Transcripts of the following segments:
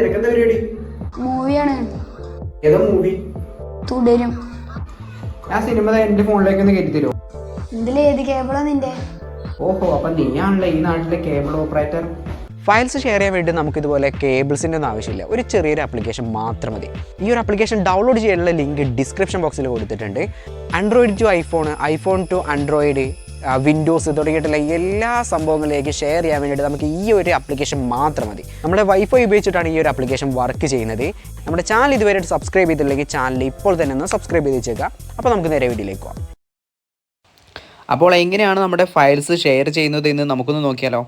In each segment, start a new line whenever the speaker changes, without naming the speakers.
നിനക്കെന്താ പരിപാടി?
മൂവിയാണ്.
ഏതാ മൂവി?
തുടരും.
ആ സിനിമ എന്റെ ഫോണിലേക്ക് ഒന്ന് കയറ്റി തരുമോ
ഇതിൽ ഏത് കേബിളാ നിന്റെ?
ഓഹോ അപ്പൊ നീയാണല്ലേ ഈ നാട്ടിലെ കേബിൾ ഓപ്പറേറ്റർ?
ഫയൽസ് ഷെയർ ചെയ്യാൻ വേണ്ടി നമുക്ക് ഇതുപോലെ കേബിൾസിന്റെ ഒന്നും ആവശ്യമില്ല. ഒരു ചെറിയൊരു ആപ്ലിക്കേഷൻ മാത്രം മതി. ഈ ഒരു ആപ്ലിക്കേഷൻ ഡൗൺലോഡ് ചെയ്യാനുള്ള ലിങ്ക് ഡിസ്ക്രിപ്ഷൻ ബോക്സിൽ കൊടുത്തിട്ടുണ്ട്. Android to iPhone iPhone to Android Windows തുടങ്ങിയിട്ടുള്ള എല്ലാ സംഭവങ്ങളിലേക്ക് ഷെയർ ചെയ്യാൻ വേണ്ടിയിട്ട് നമുക്ക് ഈ ഒരു ആപ്ലിക്കേഷൻ മാത്രം മതി. നമ്മുടെ വൈഫൈ ഉപയോഗിച്ചിട്ടാണ് ഈ ഒരു ആപ്ലിക്കേഷൻ വർക്ക് ചെയ്യുന്നത്. നമ്മുടെ ചാനൽ ഇതുവരെ സബ്സ്ക്രൈബ് ചെയ്തില്ലെങ്കിൽ ചാനൽ ഇപ്പോൾ തന്നെ ഒന്ന് സബ്സ്ക്രൈബ് ചെയ്ത് വെച്ചേക്കുക. അപ്പോൾ നമുക്ക് നേരെ വീഡിയോയിലേക്ക് പോകാം.
അപ്പോൾ എങ്ങനെയാണ് നമ്മുടെ ഫയൽസ് ഷെയർ ചെയ്യുന്നത് എന്ന് നമുക്കൊന്ന് നോക്കിയാലോ?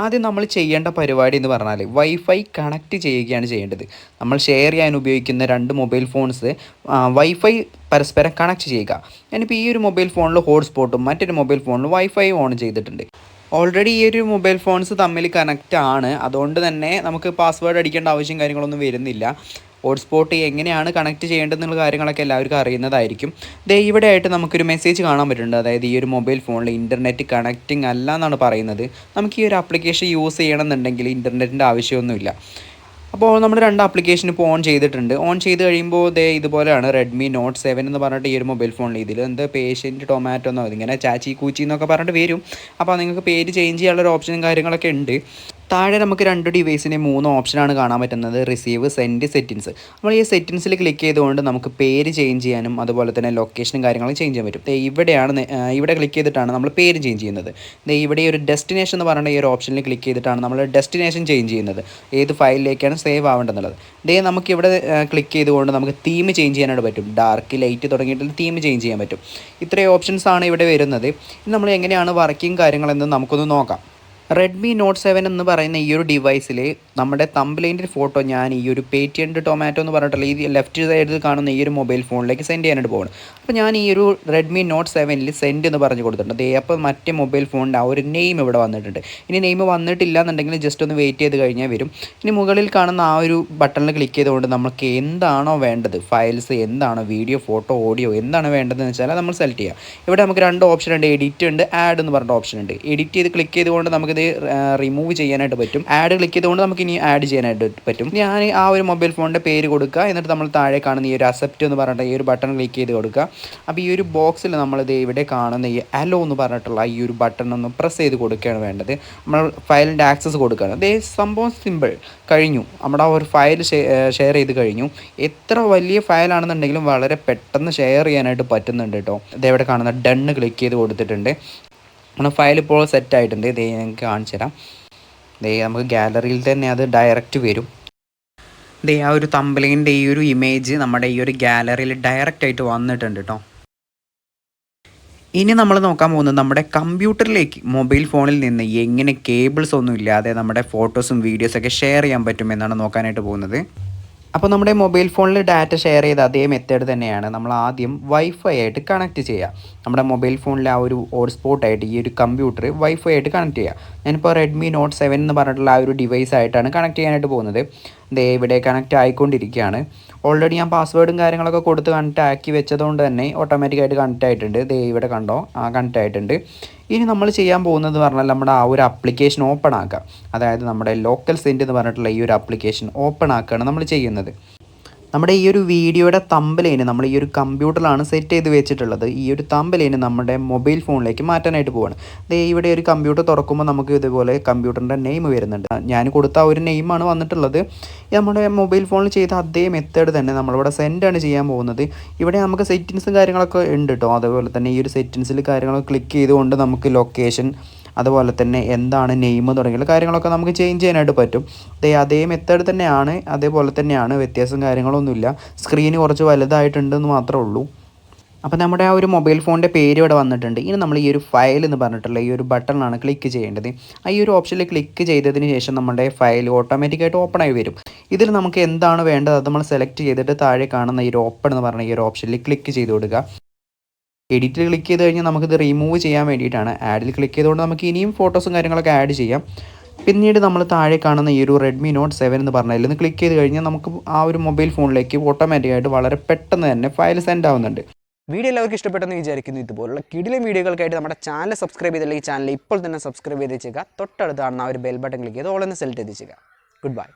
ആദ്യം നമ്മൾ ചെയ്യേണ്ട പരിപാടി എന്ന് പറഞ്ഞാൽ വൈഫൈ കണക്ട് ചെയ്യുകയാണ് ചെയ്യേണ്ടത്. നമ്മൾ ഷെയർ ചെയ്യാൻ ഉപയോഗിക്കുന്ന രണ്ട് മൊബൈൽ ഫോൺസ് വൈഫൈ പരസ്പരം കണക്ട് ചെയ്യുക. ഞാനിപ്പോൾ ഈ ഒരു മൊബൈൽ ഫോണിൽ ഹോട്ട്സ്പോട്ടും മറ്റൊരു മൊബൈൽ ഫോണിൽ വൈഫൈ ഓൺ ചെയ്തിട്ടുണ്ട്. ഓൾറെഡി ഈ ഒരു മൊബൈൽ ഫോൺസ് തമ്മിൽ കണക്റ്റ് ആണ്. അതുകൊണ്ട് തന്നെ നമുക്ക് പാസ്വേഡ് അടിക്കേണ്ട ആവശ്യം കാര്യങ്ങളൊന്നും വരുന്നില്ല. ഹോട്ട്സ്പോട്ട് എങ്ങനെയാണ് കണക്ട് ചെയ്യേണ്ടതെന്നുള്ള കാര്യങ്ങളൊക്കെ എല്ലാവർക്കും അറിയുന്നതായിരിക്കും. ദേ ഇവിടെ ആയിട്ട് നമുക്കൊരു മെസ്സേജ് കാണാൻ പറ്റുന്നുണ്ട്. അതായത് ഈ ഒരു മൊബൈൽ ഫോണിൽ ഇന്റർനെറ്റ് കണക്റ്റിംഗ് അല്ല എന്നാണ് പറയുന്നത്. നമുക്ക് ഈ ഒരു ആപ്ലിക്കേഷൻ യൂസ് ചെയ്യണമെന്നുണ്ടെങ്കിൽ ഇന്റർനെറ്റിന്റെ ആവശ്യമൊന്നുമില്ല. അപ്പോൾ നമ്മൾ രണ്ട് ആപ്ലിക്കേഷൻ ഇപ്പോൾ ഓൺ ചെയ്തിട്ടുണ്ട്. ഓൺ ചെയ്ത് കഴിയുമ്പോൾ ദേ ഇതുപോലെയാണ് റെഡ്മി നോട്ട് സെവൻ എന്ന് പറഞ്ഞിട്ട് ഈ ഒരു മൊബൈൽ ഫോണിൽ ഇതിൽ എന്ത് പേഷ്യന്റ് ടൊമാറ്റോ എന്നോ ഇങ്ങനെ ചാച്ചി കൂച്ചി എന്നൊക്കെ പറഞ്ഞിട്ട് വരും. അപ്പോൾ നിങ്ങൾക്ക് പേര് ചേഞ്ച് ചെയ്യാനുള്ള ഒരു ഓപ്ഷനും കാര്യങ്ങളൊക്കെ ഉണ്ട്. താഴെ നമുക്ക് രണ്ട് ഡിവൈസിന്റെ മൂന്ന് ഓപ്ഷനാണ് കാണാൻ പറ്റുന്നത്. റിസീവ് സെൻഡ് സെറ്റിങ്സ് നമ്മൾ ഈ സെറ്റിങ്സിൽ ക്ലിക്ക് ചെയ്തുകൊണ്ട് നമുക്ക് പേര് ചേഞ്ച് ചെയ്യാനും അതുപോലെ തന്നെ ലൊക്കേഷനും കാര്യങ്ങളും ചേഞ്ച് ചെയ്യാൻ പറ്റും. ഇവിടെയാണ് ഇവിടെ ക്ലിക്ക് ചെയ്തിട്ടാണ് നമ്മൾ പേര് ചേഞ്ച് ചെയ്യുന്നത്. ഇവിടെ ഒരു ഡെസ്റ്റിനേഷൻ എന്ന് പറയുന്ന ഈ ഒരു ഓപ്ഷനിൽ ക്ലിക്ക് ചെയ്തിട്ടാണ് നമ്മൾ ഡെസ്റ്റിനേഷൻ ചേഞ്ച് ചെയ്യുന്നത്. ഏത് ഫയലിലേക്കാണ് സേവ് ആവേണ്ടതെന്നുള്ളത്. ദേ നമുക്ക് ഇവിടെ ക്ലിക്ക് ചെയ്തുകൊണ്ട് നമുക്ക് തീം ചേഞ്ച് ചെയ്യാനായിട്ട് പറ്റും. ഡാർക്ക് ലൈറ്റ് തുടങ്ങിയിട്ടുള്ള തീം ചേഞ്ച് ചെയ്യാൻ പറ്റും. ഇത്രയും ഓപ്ഷൻസാണ് ഇവിടെ വരുന്നത്. നമ്മൾ എങ്ങനെയാണ് വർക്കിംഗ് കാര്യങ്ങളെന്ന് നമുക്കൊന്ന് നോക്കാം. റെഡ്മി നോട്ട് സെവൻ എന്ന് പറയുന്ന ഈ ഒരു ഡിവൈസിൽ നമ്മുടെ തമ്പ്ലൈന്റെ ഫോട്ടോ ഞാൻ ഈ ഒരു പേറ്റിഎം ടൊമാറ്റോ എന്ന് പറഞ്ഞിട്ടുള്ള ഈ ലെഫ്റ്റ് സൈഡിൽ കാണുന്ന ഈ ഒരു മൊബൈൽ ഫോണിലേക്ക് സെൻഡ് ചെയ്യാനായിട്ട് പോകണം അപ്പോൾ ഞാൻ ഈ ഒരു റെഡ്മി നോട്ട് സെവനിൽ സെൻഡ് എന്ന് പറഞ്ഞു കൊടുത്തിട്ടുണ്ട്. അപ്പോൾ മറ്റേ മൊബൈൽ ഫോണിന്റെ ആ ഒരു നെയിം ഇവിടെ വന്നിട്ടുണ്ട്. ഇനി നെയിം വന്നിട്ടില്ല എന്നുണ്ടെങ്കിൽ ജസ്റ്റ് ഒന്ന് വെയിറ്റ് ചെയ്ത് കഴിഞ്ഞാൽ വരും. ഇനി മുകളിൽ കാണുന്ന ആ ഒരു ബട്ടണിൽ ക്ലിക്ക് ചെയ്തുകൊണ്ട് നമുക്ക് എന്താണോ വേണ്ടത്? ഫയൽസ് എന്താണോ വീഡിയോ ഫോട്ടോ ഓഡിയോ എന്താണ് വേണ്ടതെന്ന് വെച്ചാൽ നമ്മൾ സെലക്ട് ചെയ്യാം. ഇവിടെ നമുക്ക് രണ്ട് ഓപ്ഷൻ ഉണ്ട്. എഡിറ്റ് ഉണ്ട്. ആഡ് എന്ന് പറഞ്ഞ ഓപ്ഷൻ ഉണ്ട്. എഡിറ്റ് ചെയ്ത് ക്ലിക്ക് ചെയ്തുകൊണ്ട് നമുക്കിത് റിമൂവ് ചെയ്യാനായിട്ട് പറ്റും. ആഡ് ക്ലിക്ക് ചെയ്തുകൊണ്ട് നമുക്ക് ഇനി ആഡ് ചെയ്യാനായിട്ട് പറ്റും. ഞാൻ ആ ഒരു മൊബൈൽ ഫോണിന്റെ പേര് കൊടുക്കുക. എന്നിട്ട് നമ്മൾ താഴെ കാണുന്ന ഈ ഒരു അക്സെപ്റ്റ് എന്ന് പറഞ്ഞിട്ട് ഈ ഒരു ബട്ടൺ ക്ലിക്ക് ചെയ്ത് കൊടുക്കുക. അപ്പോൾ ഈ ഒരു ബോക്സിൽ നമ്മൾ ഇത് ഇവിടെ കാണുന്ന ഈ അലോ എന്ന് പറഞ്ഞിട്ടുള്ള ഈ ഒരു ബട്ടൺ ഒന്ന് പ്രസ് ചെയ്ത് കൊടുക്കുകയാണ് വേണ്ടത്. നമ്മൾ ഫയലിന്റെ ആക്സസ് കൊടുക്കുകയാണ്. അതേ സംഭവം സിമ്പിൾ കഴിഞ്ഞു. നമ്മുടെ ആ ഒരു ഫയൽ ഷെയർ ചെയ്ത് കഴിഞ്ഞു. എത്ര വലിയ ഫയലാണെന്നുണ്ടെങ്കിലും വളരെ പെട്ടെന്ന് ഷെയർ ചെയ്യാനായിട്ട് പറ്റുന്നുണ്ട് കേട്ടോ ഇതെവിടെ കാണുന്ന ഡണ്ണ് ക്ലിക്ക് ചെയ്ത് കൊടുത്തിട്ടുണ്ട്. നമ്മുടെ ഫയൽ ഇപ്പോൾ സെറ്റ് ആയിട്ടുണ്ട്. ഇതേ നിങ്ങൾക്ക് കാണിച്ചു തരാം. ഇതേ നമുക്ക് ഗാലറിയിൽ തന്നെ അത് ഡയറക്റ്റ് വരും. ഇതേ ആ ഒരു തമ്പലിന്റെ ഈ ഒരു ഇമേജ് നമ്മുടെ ഈ ഒരു ഗാലറിയിൽ ഡയറക്റ്റ് ആയിട്ട് വന്നിട്ടുണ്ട് കേട്ടോ ഇനി നമ്മൾ നോക്കാൻ പോകുന്നത് നമ്മുടെ കമ്പ്യൂട്ടറിലേക്ക് മൊബൈൽ ഫോണിൽ നിന്ന് എങ്ങനെ കേബിൾസ് ഒന്നും ഇല്ലാതെ നമ്മുടെ ഫോട്ടോസും വീഡിയോസൊക്കെ ഷെയർ ചെയ്യാൻ പറ്റും എന്നാണ് നോക്കാനായിട്ട് പോകുന്നത്. അപ്പോൾ നമ്മുടെ മൊബൈൽ ഫോണിൽ ഡാറ്റ ഷെയർ ചെയ്ത അതേ മെത്തേഡ് തന്നെയാണ് നമ്മൾ ആദ്യം വൈഫൈ ആയിട്ട് കണക്ട് ചെയ്യുക നമ്മുടെ മൊബൈൽ ഫോണിലെ ആ ഒരു ഹോട്ട്സ്പോട്ടായിട്ട് ഈ ഒരു കമ്പ്യൂട്ടർ വൈഫൈ ആയിട്ട് കണക്ട് ചെയ്യുക ഞാനിപ്പോൾ റെഡ്മി നോട്ട് സെവൻ എന്ന് പറഞ്ഞിട്ടുള്ള ആ ഒരു ഡിവൈസ് ആയിട്ടാണ് കണക്ട് ചെയ്യാനായിട്ട് പോകുന്നത്. ദേ ഇവിടെ കണക്റ്റ് ആയിക്കൊണ്ടിരിക്കുകയാണ്. ഓൾറെഡി ഞാൻ പാസ്വേഡും കാര്യങ്ങളൊക്കെ കൊടുത്ത് കണക്റ്റ് ആക്കി വെച്ചതുകൊണ്ട് തന്നെ ഓട്ടോമാറ്റിക്കായിട്ട് കണക്റ്റ് ആയിട്ടുണ്ട്. ദേ ഇവിടെ കണ്ടോ? ആ കണക്ട് ആയിട്ടുണ്ട്. ഇനി നമ്മൾ ചെയ്യാൻ പോകുന്നത് പറഞ്ഞാൽ നമ്മുടെ ആ ഒരു ആപ്ലിക്കേഷൻ ഓപ്പൺ ആക്കുക അതായത് നമ്മുടെ ലോക്കൽ സെന്റ് എന്ന് പറഞ്ഞിട്ടുള്ള ഈ ഒരു ആപ്ലിക്കേഷൻ ഓപ്പൺ ആക്കുകയാണ് നമ്മൾ ചെയ്യുന്നത്. നമ്മുടെ ഈ ഒരു വീഡിയോയുടെ തമ്പലൈന് നമ്മൾ ഈ ഒരു കമ്പ്യൂട്ടറിലാണ് സെറ്റ് ചെയ്ത് വെച്ചിട്ടുള്ളത്. ഈ ഒരു തമ്പലൈന് നമ്മുടെ മൊബൈൽ ഫോണിലേക്ക് മാറ്റാനായിട്ട് പോവാണ്. ദേ ഇവിടെ ഒരു കമ്പ്യൂട്ടർ തുറക്കുമ്പോൾ നമുക്ക് ഇതുപോലെ കമ്പ്യൂട്ടറിന്റെ നെയിം വരുന്നുണ്ട്. ഞാൻ കൊടുത്ത ഒരു നെയിമാണ് വന്നിട്ടുള്ളത്. നമ്മുടെ മൊബൈൽ ഫോണിൽ ചെയ്ത അതേ മെത്തേഡ് തന്നെ നമ്മളിവിടെ സെൻഡാണ് ചെയ്യാൻ പോകുന്നത്. ഇവിടെ നമുക്ക് സെറ്റിങ്സും കാര്യങ്ങളൊക്കെ ഉണ്ട് കേട്ടോ അതേപോലെ തന്നെ ഈ ഒരു സെറ്റിങ്സിൽ കാര്യങ്ങളൊക്കെ ക്ലിക്ക് ചെയ്തുകൊണ്ട് നമുക്ക് ലൊക്കേഷൻ അതുപോലെ തന്നെ എന്താണ് നെയിം തുടങ്ങിയ കാര്യങ്ങളൊക്കെ നമുക്ക് ചേഞ്ച് ചെയ്യാനായിട്ട് പറ്റും. അതേ മെത്തേഡ് തന്നെയാണ് അതേപോലെ തന്നെയാണ് വ്യത്യാസം കാര്യങ്ങളൊന്നുമില്ല. സ്ക്രീന് കുറച്ച് വലുതായിട്ടുണ്ടെന്ന് മാത്രമേ ഉള്ളൂ. അപ്പോൾ നമ്മുടെ ആ ഒരു മൊബൈൽ ഫോണിന്റെ പേര് ഇവിടെ വന്നിട്ടുണ്ട്. ഇനി നമ്മൾ ഈ ഒരു ഫയൽ എന്ന് പറഞ്ഞിട്ടുള്ള ഈ ഒരു ബട്ടണാണ് ക്ലിക്ക് ചെയ്യേണ്ടത്. ആ ഈ ഒരു ഓപ്ഷനിൽ ക്ലിക്ക് ചെയ്തതിന് ശേഷം നമ്മുടെ ഫയൽ ഓട്ടോമാറ്റിക്കായിട്ട് ഓപ്പൺ ആയി വരും. ഇതിൽ നമുക്ക് എന്താണ് വേണ്ടത്? അത് നമ്മൾ സെലക്ട് ചെയ്തിട്ട് താഴെ കാണുന്ന ഈ ഒരു ഓപ്പൺ എന്ന് പറഞ്ഞ ഈ ഒരു ഓപ്ഷനിൽ ക്ലിക്ക് ചെയ്ത് കൊടുക്കുക. എഡിറ്റിൽ ക്ലിക്ക് ചെയ്ത് കഴിഞ്ഞാൽ നമുക്കിത് റിമൂവ് ചെയ്യാൻ വേണ്ടിയിട്ടാണ്. ആഡിൽ ക്ലിക്ക് ചെയ്തുകൊണ്ട് നമുക്ക് ഇനിയും ഫോട്ടോസും കാര്യങ്ങളൊക്കെ ആഡ് ചെയ്യാം. പിന്നീട് നമ്മൾ താഴെ കാണുന്ന ഈ ഒരു റെഡ്മി നോട്ട് സെവൻ എന്ന് പറഞ്ഞാൽ നിന്ന് ക്ലിക്ക് ചെയ്ത് കഴിഞ്ഞാൽ നമുക്ക് ആ ഒരു മൊബൈൽ ഫോണിലേക്ക് ഓട്ടോമാറ്റിക്കായിട്ട് വളരെ പെട്ടെന്ന് തന്നെ ഫയൽ സെൻഡ് ആവുന്നുണ്ട്.
വീഡിയോ എല്ലാവർക്കും ഇഷ്ടപ്പെട്ടെന്ന് വിചാരിക്കുന്നു. ഇതുപോലുള്ള കിടിലൻ വീഡിയോകൾക്കായിട്ട് നമ്മുടെ ചാനൽ സബ്സ്ക്രൈബ് ചെയ്തില്ലെങ്കിൽ ചാനൽ ഇപ്പോൾ തന്നെ സബ്സ്ക്രൈബ് ചെയ്ത് വെച്ചേക്കുക. തൊട്ടടുത്ത് കാണുന്ന ആ ഒരു ബെൽ ബട്ടൺ ക്ലിക്ക് ചെയ്ത് ഓൾ എന്ന് സെലക്ട് ചെയ്ത് വെച്ചേക്കുക. Good bye